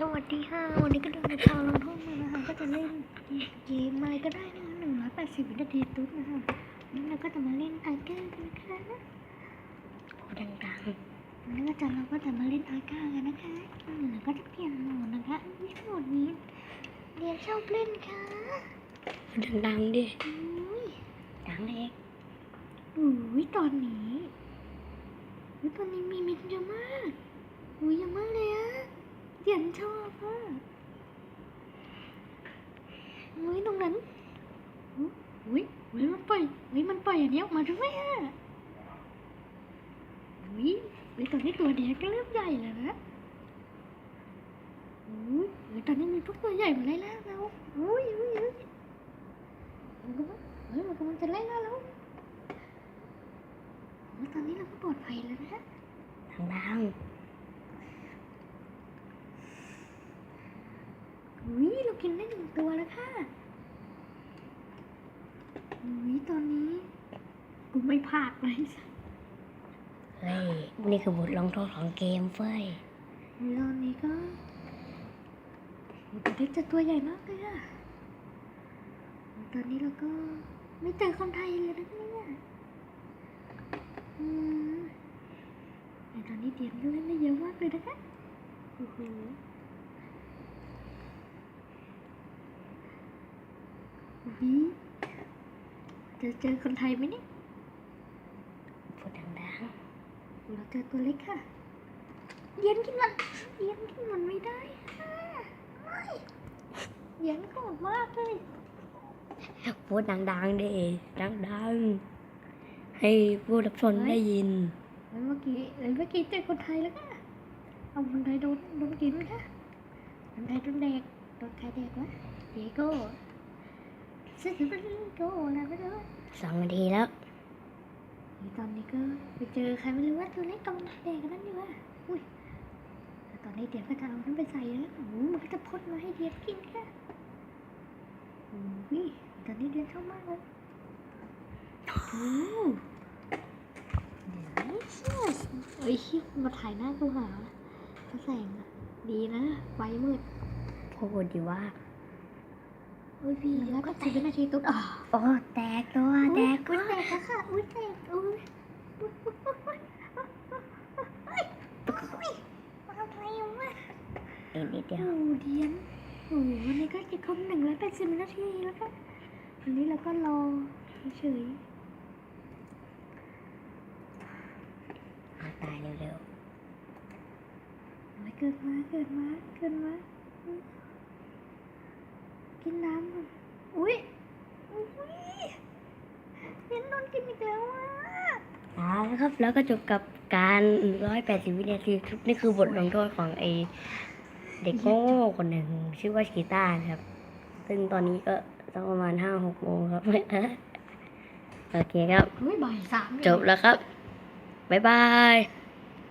สวัสดีค่ะ วันนี้ก็เดินในทางลงทุ่งมานะคะ ก็จะเล่นเกมอะไรก็ได้นะคะหนึ่งร้อยแปดสิบวินาทีตุ๊ดนะคะวันนี้เราก็จะมาเล่นอาร์เกมกันนะคะโอ้ดังๆวันนี้ก็จะเราก็จะมาเล่นอาร์เกมกันนะคะอืมแล้วก็จะเปลี่ยนโหมดนะคะนี่โหมดนี้เรียนชอบเล่นค่ะดังๆดิอุ้ยดังเล็กอุ้ยตอนนี้อุ้ยตอนนี้มีมิตรเยอะมากอุ้ยเยอะมากเลยอะ เรียนชอบอะอุ้ยตรงนั้นอุ้ยอุ้ยมันปล่อยอุ้ยมันปล่อยอันนี้ออกมาด้วยอะอุ้ยอุ้ยตอนนี้ตัวเดียก็เริ่มใหญ่แล้วนะอุ้ยอุ้ยตอนนี้มีพวกตัวใหญ่มาไล่ล่าเราอุ้ยอุ้ยอุ้ยมันกำลังเฮ้ยมันกำลังจะไล่ล่าเราตอนนี้เราก็ปลอดภัยแล้วนะดังอุ้ยเรา กินได้หนึ่งตัวแล้วค่ะอุ้ยตอนนี้ กูไม่พลาดเลยๆเฮ้ย นี่คือบทลงโทษของเกมเฟ้ยอุ้ยตอนนี้ก็อุ้ยตัวเล็กจะตัวใหญ่มากเลยอะอุ้ยตอนนี้เราก็ไม่เจอคนไทยเลยนะเนี่ยอืมแต่ตอนนี้เตรียมก็เล่นได้เยอะมากเลยนะคะโอ้โห อุ้ยจะเจอคนไทยไหมเนี่ยพูดดังเราเจอตัวเล็กค่ะ เย็นกินมัน เย็นกินมันไม่ได้ค่ะไม่เย็นโกรธมากเลยๆพูดดังๆดิดังๆ ให้ผู้รับชมได้ยินแล้วเมื่อกี้แล้วเมื่อกี้เจอคนไทยแล้วค่ะเอาคนไทยโดนโดนกินค่ะคนไทยโดนแดกโดนใครแดกวะเดโก้ สองนาทีแล้วนี่ตอนนี้ก็ไปเจอใครไม่รู้ว่าตัวเล็กกำลังแดกกันนั่นอยู่ว่ะอุ้ยแต่ตอนนี้เดี๋ยวก็จะเอานั้นไปใส่แล้วโอ้โหมันก็จะพ่นมาให้เดียนกินค่ะอุ้ยตอนนี้เดียนชอบมากเลยโอ้เดี๋ยวเอ้ยมาถ่ายหน้ากูหาพระแสงอะดีนะไฟมืดพูดดีว่าโอ้ยพี่แล้วก็สิบวินาทีตุ๊ดอะโอ้แตกตัวแตกอุ้ยแตกแล้วค่ะอุ้ยแตกอุ้ยอุ้ยอุ้ยอุ้ยอุ้ยอุ้ยมาทำไมวะอีกนิดเดียวโอ้เดียนโอ้วันนี้ก็จะครบหนึ่งร้อยแปดสิบนาทีแล้วค่ะวันนี้เราก็รอเฉยเอาตายเร็วๆไม่เกิดมาเกิดมาเกิดมากินน้ำก่อนอุ้ยอุ้ยเดียนโดนกินอีกแล้วอะ ๆเอาละครับ แล้วก็จบกับการ 180 วินาทีนี่คือบทลงโทษของไอเด็กโง่คนหนึ่งชื่อว่าชีต้านะครับ ซึ่งตอนนี้ก็สักประมาณห้าหกโมงครับ โอเคครับอุ้ยบ่ายสามเองจบแล้วครับ บ๊ายบาย